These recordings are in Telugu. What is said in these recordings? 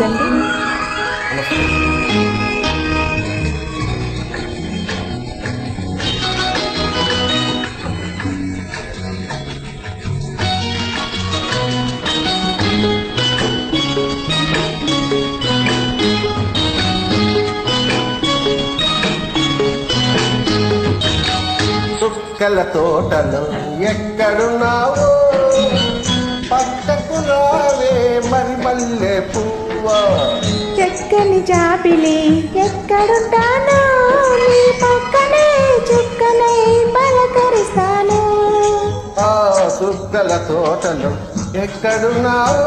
మంచిదండి చుక్కల తోటలో ఎక్కడున్నావు? పక్కకు రావే మరి మల్లె పువ్వా చెక్కని జాబిలి ఎక్కడుంటాను నీ పక్కనే చుక్కలై పలకరిస్తాను. ఆ చుక్కల తోటలో ఎక్కడున్నావు?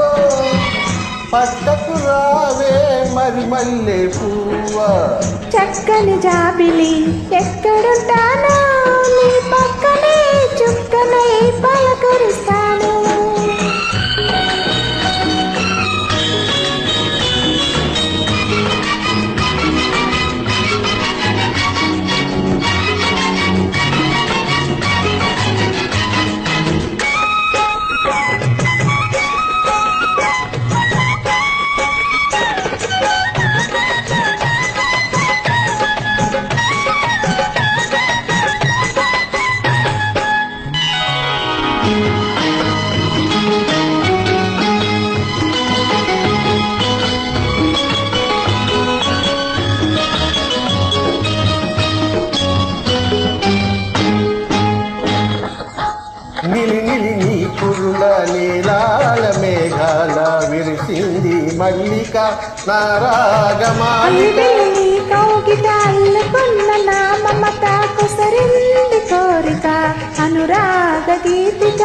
పక్కకు రావే మరి మల్లె పువ్వా. చక్కని జాబిలి ఎక్కడుంటాను నిలి నీ కురుల నీలాల మేఘాల విరిసింది మల్లిక నారాగమాలిక. అల్లివెల్లి కౌగిట అల్లుకున్న నా మమత కుసరింది కోరిక అనురాగ గీతిక.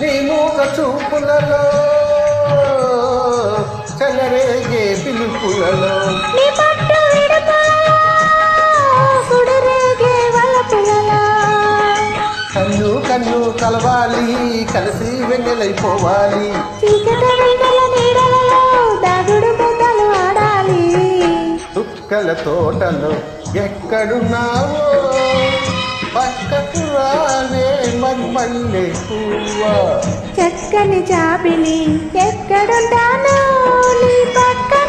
నీ మూగ చూపులలో చెలరేగే పిలుపులలో. కన్ను కలవాలి కలిసి వెన్నెలైపోవాలి. చుక్కల తోటలో ఎక్కడున్నావో? పక్కకు రావే మమ్మల్ని పువ్వా. చక్కని జాబిలి ఎక్కడుంటాను నీ పక్కనే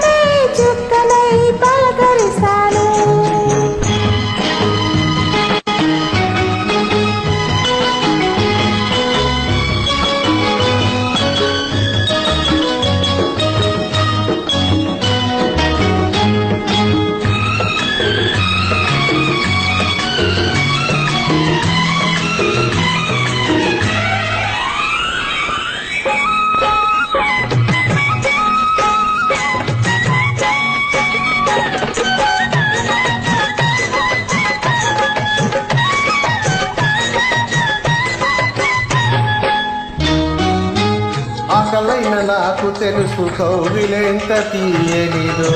నాకు తెలుసు కౌగిలెంత తీయనిదో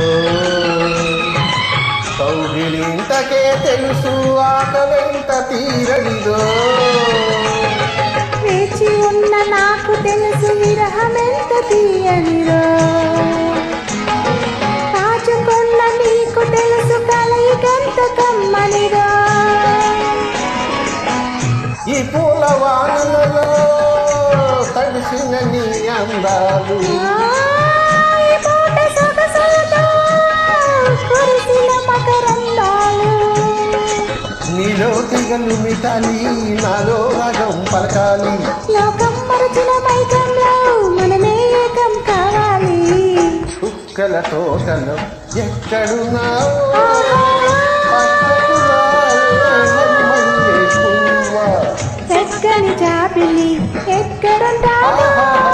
కౌగిలింతకే తెలుసు ఆకలెంత తీరనిదో. వేచి ఉన్న నాకు తెలుసు విరహమెంత తీయనిరో కాచుకున్న నీకు తెలుసు కలయికంత కమ్మనిరో ఈ పూల వానలలో తడిసిన నీ అందాలు నీలో తిగలు మిటాలి నాలో రాగం పలకాలి. లోకం మరచిన మైకంలో మనమే ఏకం కావాలి. కుక్కల తోటలో ఎక్కడున్నావు? మల్లె పువ్వా.